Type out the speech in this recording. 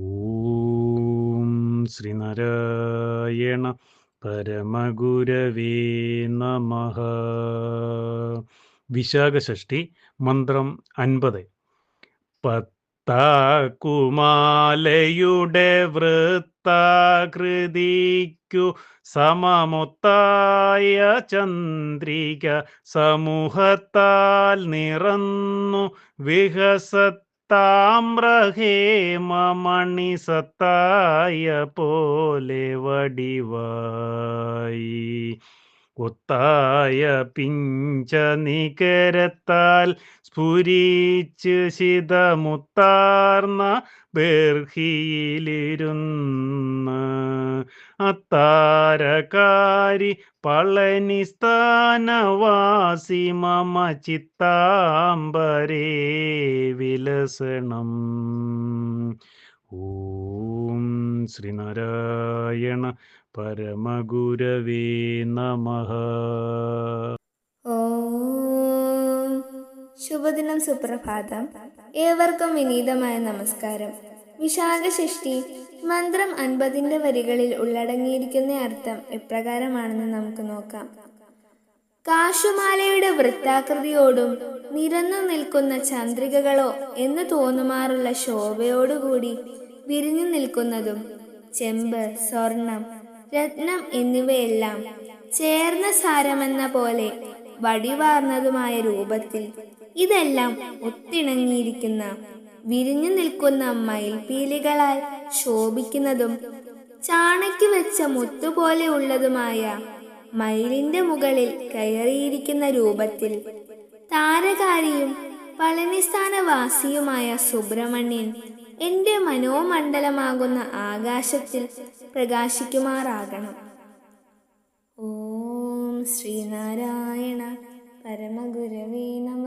ഓം ശ്രീനാരായണ പരമഗുരവേ നമ. വിശാഖഷ്ടി മന്ത്രം അൻപത്. പത്താക്കുമാലയുടെ വൃത്താകൃതിക്കു സമമൊത്തായ ചന്ദ്രിക സമൂഹത്താൽ നിറന്നു വികസത്താമ്രഹേമ മണിസത്തായ പോലെ വടിവായി. ഒത്തായ പിഞ്ച നികരത്താൽ സ്ഫുരിച്ച് ശിതമുത്താർന്ന ബർഹിയിലിരുന്ന്. അത്താരകാരി പളനി സ്ഥാനവാസി മമ ചിത്താംബരേ വിലസണം. ഓം ശ്രീനാരായണ പരമഗുരവേ നമ. ശുഭദിനം സുപ്രഭാതം. ഏവർക്കും വിനീതമായ നമസ്കാരം. വിശാഖഷഷ്ടി മന്ത്രം അൻപതിന്റെ വരികളിൽ ഉള്ളടങ്ങിയിരിക്കുന്ന അർത്ഥം എപ്രകാരമാണെന്ന് നമുക്ക് നോക്കാം. കാശുമാലയുടെ വൃത്താകൃതിയോടും നിരന്നു നിൽക്കുന്ന ചന്ദ്രികകളോ എന്ന് തോന്നുമാറുള്ള ശോഭയോടുകൂടി വിരിഞ്ഞു നിൽക്കുന്നതും ചെമ്പ് സ്വർണം രത്നം എന്നിവയെല്ലാം ചേർന്ന സാരമെന്ന പോലെ വടിവാർന്നതുമായ രൂപത്തിൽ ഇതെല്ലാം ഒത്തിണങ്ങിയിരിക്കുന്ന വിരിഞ്ഞു നിൽക്കുന്ന മയിൽപീലികളാൽ ശോഭിക്കുന്നതും ചാണയ്ക്ക് വെച്ച മുത്തുപോലെ ഉള്ളതുമായ മയിലിന്റെ മുകളിൽ കയറിയിരിക്കുന്ന രൂപത്തിൽ താരകാരിയും പളനിസ്ഥാനവാസിയുമായ സുബ്രഹ്മണ്യൻ എന്റെ മനോമണ്ഡലമാകുന്ന ആകാശത്തിൽ പ്രകാശിക്കുമാറാകണം. ഓം ശ്രീനാരായണ പരമഗുരവേ നമ.